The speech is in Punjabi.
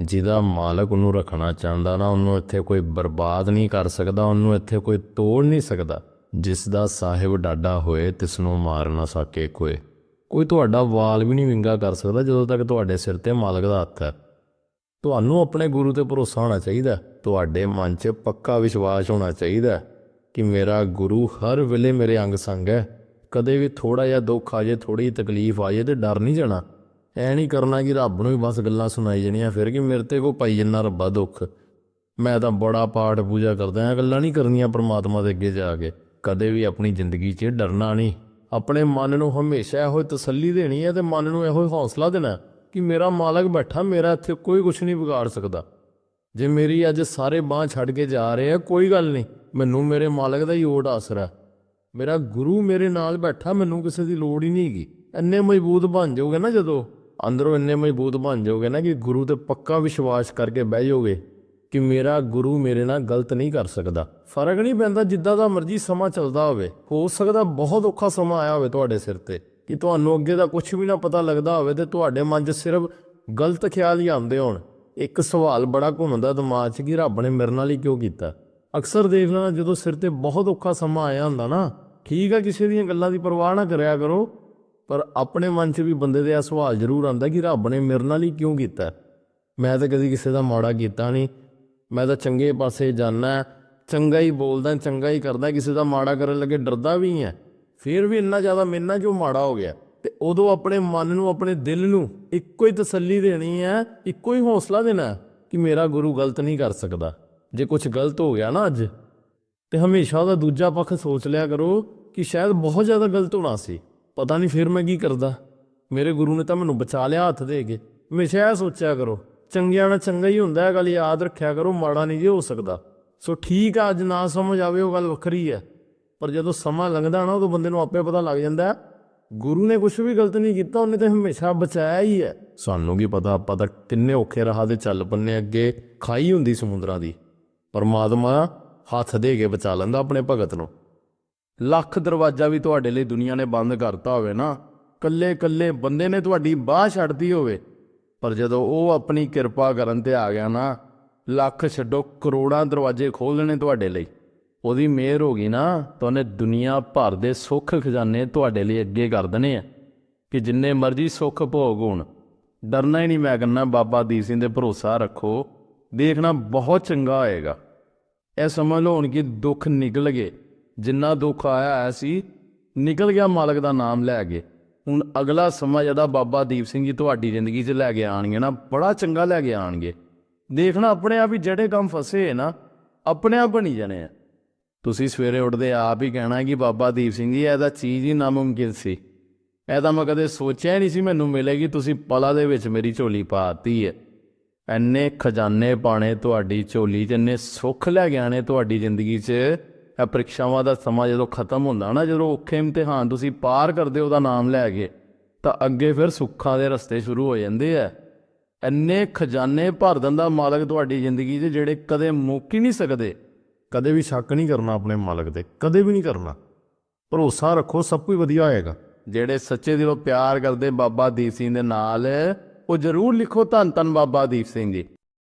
ਜਿਹਦਾ ਮਾਲਕ ਉਹਨੂੰ ਰੱਖਣਾ ਚਾਹੁੰਦਾ ਨਾ, ਉਹਨੂੰ ਇੱਥੇ ਕੋਈ ਬਰਬਾਦ ਨਹੀਂ ਕਰ ਸਕਦਾ, ਉਹਨੂੰ ਇੱਥੇ ਕੋਈ ਤੋੜ ਨਹੀਂ ਸਕਦਾ। ਜਿਸ ਦਾ ਸਾਹਿਬ ਡਾਡਾ ਹੋਏ, ਤਿਸ ਨੂੰ ਮਾਰ ਨਾ ਸਕੇ ਕੋਈ ਕੋਈ ਤੁਹਾਡਾ ਵਾਲ ਵੀ ਨਹੀਂ ਵਿੰਗਾ ਕਰ ਸਕਦਾ ਜਦੋਂ ਤੱਕ ਤੁਹਾਡੇ ਸਿਰ ਤੇ ਮਾਲਕ ਦਾ ਹੱਥ ਹੈ। ਤੁਹਾਨੂੰ ਆਪਣੇ ਗੁਰੂ ਤੇ ਭਰੋਸਾ ਹੋਣਾ ਚਾਹੀਦਾ ਤੁਹਾਡੇ ਮਨ 'ਚ ਪੱਕਾ ਵਿਸ਼ਵਾਸ ਹੋਣਾ ਚਾਹੀਦਾ ਕਿ ਮੇਰਾ ਗੁਰੂ ਹਰ ਵੇਲੇ ਮੇਰੇ ਅੰਗ ਸੰਗ ਹੈ। ਕਦੇ ਵੀ ਥੋੜਾ ਜਿਹਾ ਦੁੱਖ ਆ ਜਾਏ ਥੋੜੀ ਤਕਲੀਫ ਆ ਜਾਏ ਤੇ ਡਰ ਨਹੀਂ ਜਾਣਾ। ਐ ਨਹੀਂ ਕਰਨਾ ਕਿ ਰੱਬ ਨੂੰ ਵੀ ਬਸ ਗੱਲਾਂ ਸੁਣਾਈ ਜਾਣੀਆਂ, ਫਿਰ ਕਿ ਮੇਰੇ ਤੇ ਕੋ ਪਾਈ ਜੰਨਾ ਰੱਬਾ ਦੁੱਖ। ਮੈਂ ਤਾਂ ਬੜਾ ਪਾਠ ਪੂਜਾ ਕਰਦਾ ਹਾਂ, ਗੱਲਾਂ ਨਹੀਂ ਕਰਨੀਆਂ ਪ੍ਰਮਾਤਮਾ ਦੇ ਅੱਗੇ ਜਾ ਕੇ। ਕਦੇ ਵੀ ਆਪਣੀ ਜ਼ਿੰਦਗੀ 'ਚ ਡਰਨਾ ਨਹੀਂ ਆਪਣੇ ਮਨ ਨੂੰ ਹਮੇਸ਼ਾ ਇਹੋ ਹੀ ਤਸੱਲੀ ਦੇਣੀ ਹੈ ਤੇ ਮਨ ਨੂੰ ਇਹੋ ਹੀ ਹੌਸਲਾ ਦੇਣਾ ਕਿ ਮੇਰਾ ਮਾਲਕ ਬੈਠਾ, ਮੇਰਾ ਇੱਥੇ ਕੋਈ ਕੁਝ ਨਹੀਂ ਵਿਗਾੜ ਸਕਦਾ। ਜੇ ਮੇਰੀ ਅੱਜ ਸਾਰੇ ਬਾਹ ਛੱਡ ਕੇ ਜਾ ਰਹੇ ਆ, ਕੋਈ ਗੱਲ ਨਹੀਂ ਮੈਨੂੰ ਮੇਰੇ ਮਾਲਕ ਦਾ ਹੀ ਓਟ ਆਸਰਾ ਮੇਰਾ ਗੁਰੂ ਮੇਰੇ ਨਾਲ ਬੈਠਾ, ਮੈਨੂੰ ਕਿਸੇ ਦੀ ਲੋੜ ਹੀ ਨਹੀਂ ਹੈਗੀ। ਇੰਨੇ ਮਜ਼ਬੂਤ ਬਣ ਜਾਓਗੇ ਨਾ ਜਦੋਂ। ਅੰਦਰੋਂ ਇੰਨੇ ਮਜ਼ਬੂਤ ਬਣ ਜਾਓਗੇ ਨਾ ਕਿ ਗੁਰੂ ਤੇ ਪੱਕਾ ਵਿਸ਼ਵਾਸ ਕਰਕੇ ਬਹਿ ਜਾਓਗੇ ਕਿ ਮੇਰਾ ਗੁਰੂ ਮੇਰੇ ਨਾਲ ਗਲਤ ਨਹੀਂ ਕਰ ਸਕਦਾ। ਫ਼ਰਕ ਨਹੀਂ ਪੈਂਦਾ ਜਿੱਦਾਂ ਦਾ ਮਰਜ਼ੀ ਸਮਾਂ ਚੱਲਦਾ ਹੋਵੇ। ਹੋ ਸਕਦਾ ਬਹੁਤ ਔਖਾ ਸਮਾਂ ਆਇਆ ਹੋਵੇ ਤੁਹਾਡੇ ਸਿਰ ਤੇ ਕਿ ਤੁਹਾਨੂੰ ਅੱਗੇ ਦਾ ਕੁਝ ਵੀ ਨਾ ਪਤਾ ਲੱਗਦਾ ਹੋਵੇ ਤੇ ਤੁਹਾਡੇ ਮਨ 'ਚ ਸਿਰਫ ਗਲਤ ਖਿਆਲ ਹੀ ਆਉਂਦੇ ਹੋਣ। ਇੱਕ ਸਵਾਲ ਬੜਾ ਘੁੰਮਦਾ ਦਿਮਾਗ 'ਚ ਕਿ ਰੱਬ ਨੇ ਮੇਰੇ ਨਾਲ ਹੀ ਕਿਉਂ ਕੀਤਾ? ਅਕਸਰ ਦੇਖ ਲੈਣਾ ਜਦੋਂ ਸਿਰ ਤੇ ਬਹੁਤ ਔਖਾ ਸਮਾਂ ਆਇਆ ਹੁੰਦਾ ਨਾ, ਠੀਕ ਆ, ਕਿਸੇ ਦੀਆਂ ਗੱਲਾਂ ਦੀ ਪਰਵਾਹ ਨਾ ਕਰਿਆ ਕਰੋ ਪਰ ਆਪਣੇ ਮਨ 'ਚ ਵੀ ਬੰਦੇ ਦੇ ਇਹ ਸਵਾਲ ਜ਼ਰੂਰ ਆਉਂਦਾ ਕਿ ਰੱਬ ਨੇ ਮੇਰੇ ਨਾਲ ਹੀ ਕਿਉਂ ਕੀਤਾ? ਮੈਂ ਤਾਂ ਕਦੀ ਕਿਸੇ ਦਾ ਮਾੜਾ ਕੀਤਾ ਨਹੀਂ। ਮੈਂ ਤਾਂ ਚੰਗੇ ਪਾਸੇ ਜਾਣਾ ਚੰਗਾ ਹੀ ਬੋਲਦਾ, ਚੰਗਾ ਹੀ ਕਰਦਾ, ਕਿਸੇ ਦਾ ਮਾੜਾ ਕਰਨ ਲੱਗੇ ਡਰਦਾ ਵੀ ਹੈ। ਫਿਰ ਵੀ ਇੰਨਾ ਜ਼ਿਆਦਾ ਮੇਰੇ ਨਾਲ ਕਿਉਂ ਮਾੜਾ ਹੋ ਗਿਆ? ਤੇ ਉਦੋਂ ਆਪਣੇ ਮਨ ਨੂੰ, ਆਪਣੇ ਦਿਲ ਨੂੰ ਇੱਕੋ ਹੀ ਤਸੱਲੀ ਦੇਣੀ ਹੈ, ਇੱਕੋ ਹੀ ਹੌਸਲਾ ਦੇਣਾ ਕਿ ਮੇਰਾ ਗੁਰੂ ਗਲਤ ਨਹੀਂ ਕਰ ਸਕਦਾ। ਜੇ ਕੁਝ ਗਲਤ ਹੋ ਗਿਆ ਨਾ ਅੱਜ, ਤੇ ਹਮੇਸ਼ਾ ਉਹਦਾ ਦੂਜਾ ਪੱਖ ਸੋਚ ਲਿਆ ਕਰੋ ਕਿ ਸ਼ਾਇਦ ਬਹੁਤ ਜ਼ਿਆਦਾ ਗਲਤ ਹੋਣਾ ਸੀ। ਪਤਾ ਨਹੀਂ ਫਿਰ ਮੈਂ ਕੀ ਕਰਦਾ। ਮੇਰੇ ਗੁਰੂ ਨੇ ਤਾਂ ਮੈਨੂੰ ਬਚਾ ਲਿਆ ਹੱਥ ਦੇ ਕੇ। ਹਮੇਸ਼ਾ ਇਹ ਸੋਚਿਆ ਕਰੋ ਚੰਗਿਆ ਨਾਲ ਚੰਗਾ ਹੀ ਹੁੰਦਾ ਹੈ ਗੱਲ ਯਾਦ ਰੱਖਿਆ ਕਰੋ ਮਾੜਾ ਨਹੀਂ ਜੇ ਹੋ ਸਕਦਾ। ਸੋ ਠੀਕ ਆ ਅੱਜ ਨਾ ਸਮਝ ਆਵੇ ਉਹ ਗੱਲ ਵੱਖਰੀ ਹੈ। ਪਰ ਜਦੋਂ ਸਮਾਂ ਲੰਘਦਾ ਨਾ ਉਦੋਂ ਬੰਦੇ ਨੂੰ ਆਪੇ ਪਤਾ ਲੱਗ ਜਾਂਦਾ ਹੈ, ਗੁਰੂ ਨੇ ਕੁਝ ਵੀ ਗਲਤ ਨਹੀਂ ਕੀਤਾ ਉਹਨੇ ਤਾਂ ਹਮੇਸ਼ਾ ਬਚਾਇਆ ਹੀ ਹੈ। ਸਾਨੂੰ ਕੀ ਪਤਾ ਆਪਾਂ ਤਾਂ ਕਿੰਨੇ ਔਖੇ ਰਾਹ ਦੇ ਚੱਲ ਪੰਨੇ ਅੱਗੇ ਖਾਈ ਹੁੰਦੀ ਸਮੁੰਦਰਾਂ ਦੀ। ਪਰਮਾਤਮਾ ਹੱਥ ਦੇ ਕੇ ਬਚਾ ਲੈਂਦਾ ਆਪਣੇ ਭਗਤ ਨੂੰ। ਲੱਖ ਦਰਵਾਜ਼ਾ ਵੀ ਤੁਹਾਡੇ ਲਈ ਦੁਨੀਆ ਨੇ ਬੰਦ ਕਰਤਾ ਹੋਵੇ ਨਾ, ਕੱਲੇ ਕੱਲੇ ਬੰਦੇ ਨੇ ਤੁਹਾਡੀ ਬਾਹ ਛੱਡਦੀ ਹੋਵੇ। ਪਰ ਜਦੋਂ ਉਹ ਆਪਣੀ ਕਿਰਪਾ ਕਰਨ ਤੇ ਆ ਗਿਆ ਨਾ, ਲੱਖ ਛੱਡੋ ਕਰੋੜਾਂ ਦਰਵਾਜ਼ੇ ਖੋਲ ਦੇਣੇ ਤੁਹਾਡੇ ਲਈ। ਉਹਦੀ ਮਿਹਰ ਹੋ ਗਈ ਨਾ, ਤਾਂ ਉਹਨੇ ਦੁਨੀਆ ਭਰ ਦੇ ਸੁੱਖ ਖਜ਼ਾਨੇ ਤੁਹਾਡੇ ਲਈ ਅੱਗੇ ਕਰ ਦੇਣੇ ਆ। ਕਿ ਜਿੰਨੇ ਮਰਜ਼ੀ ਸੁੱਖ ਭੋਗ ਹੋਣ, ਡਰਨਾ ਹੀ ਨਹੀਂ ਮੈਂ ਕਹਿੰਦਾ, ਬਾਬਾ ਦੀਪ ਸਿੰਘ ਦੇ ਭਰੋਸਾ ਰੱਖੋ, ਦੇਖਣਾ ਬਹੁਤ ਚੰਗਾ ਹੋਏਗਾ। ਇਹ ਸਮਝ ਲਓ ਹੁਣ ਕਿ ਦੁੱਖ ਨਿਕਲ ਗਏ। ਜਿੰਨਾ ਦੁੱਖ ਆਇਆ ਆਇਆ ਸੀ, ਨਿਕਲ ਗਿਆ ਮਾਲਕ ਦਾ ਨਾਮ ਲੈ ਕੇ। ਹੁਣ ਅਗਲਾ ਸਮਾਂ ਜਿਹਦਾ ਬਾਬਾ ਦੀਪ ਸਿੰਘ ਜੀ ਤੁਹਾਡੀ ਜ਼ਿੰਦਗੀ 'ਚ ਲੈ ਕੇ ਆਣਗੇ ਨਾ, ਬੜਾ ਚੰਗਾ ਲੈ ਕੇ ਆਣਗੇ ਦੇਖਣਾ ਆਪਣੇ ਆਪ ਹੀ ਜਿਹੜੇ ਕੰਮ ਫਸੇ ਹੈ ਨਾ, ਆਪਣੇ ਆਪ ਬਣੀ ਜਾਣੇ ਆ। ਤੁਸੀਂ ਸਵੇਰੇ ਉੱਠਦੇ ਆਪ ਹੀ ਕਹਿਣਾ ਕਿ ਬਾਬਾ ਦੀਪ ਸਿੰਘ ਜੀ, ਇਹ ਤਾਂ ਚੀਜ਼ ਹੀ ਨਾਮੁਮਕਿਨ ਸੀ। ਇਹ ਤਾਂ ਮੈਂ ਕਦੇ ਸੋਚਿਆ ਹੀ ਨਹੀਂ ਸੀ ਮੈਨੂੰ ਮਿਲੇਗੀ, ਤੁਸੀਂ ਪਲਾ ਦੇ ਵਿੱਚ ਮੇਰੀ ਝੋਲੀ ਪਾਤੀ ਹੈ ਐਨੇ ਖਜ਼ਾਨੇ ਪਾਣੇ ਤੁਹਾਡੀ ਝੋਲੀ 'ਚ, ਇੰਨੇ ਸੁੱਖ ਲੈ ਕੇ ਆਣੇ ਤੁਹਾਡੀ ਜ਼ਿੰਦਗੀ 'ਚ। ਇਹ ਪ੍ਰੀਖਿਆਵਾਂ ਦਾ ਸਮਾਂ ਜਦੋਂ ਖਤਮ ਹੁੰਦਾ ਨਾ ਜਦੋਂ ਔਖੇ ਇਮਤਿਹਾਨ ਤੁਸੀਂ ਪਾਰ ਕਰਦੇ ਹੋ ਉਹਦਾ ਨਾਮ ਲੈ ਕੇ ਤਾਂ ਅੱਗੇ ਫਿਰ ਸੁੱਖਾਂ ਦੇ ਰਸਤੇ ਸ਼ੁਰੂ ਹੋ ਜਾਂਦੇ ਆ। ਇੰਨੇ ਖਜ਼ਾਨੇ ਭਰ ਦਿੰਦਾ ਮਾਲਕ ਤੁਹਾਡੀ ਜ਼ਿੰਦਗੀ 'ਚ ਜਿਹੜੇ ਕਦੇ ਮੁੱਕ ਹੀ ਨਹੀਂ ਸਕਦੇ। ਕਦੇ ਵੀ ਸ਼ੱਕ ਨਹੀਂ ਕਰਨਾ ਆਪਣੇ ਮਾਲਕ ਤੇ ਕਦੇ ਵੀ ਨਹੀਂ ਕਰਨਾ। ਭਰੋਸਾ ਰੱਖੋ ਸਭ ਕੁਝ ਵਧੀਆ ਹੋਏਗਾ। ਜਿਹੜੇ ਸੱਚੇ ਦਿਲੋਂ ਪਿਆਰ ਕਰਦੇ ਬਾਬਾ ਦੀਪ ਸਿੰਘ ਦੇ ਨਾਲ ਉਹ ਜ਼ਰੂਰ ਲਿਖੋ ਧੰਨ ਧੰਨ ਬਾਬਾ ਦੀਪ ਸਿੰਘ ਜੀ।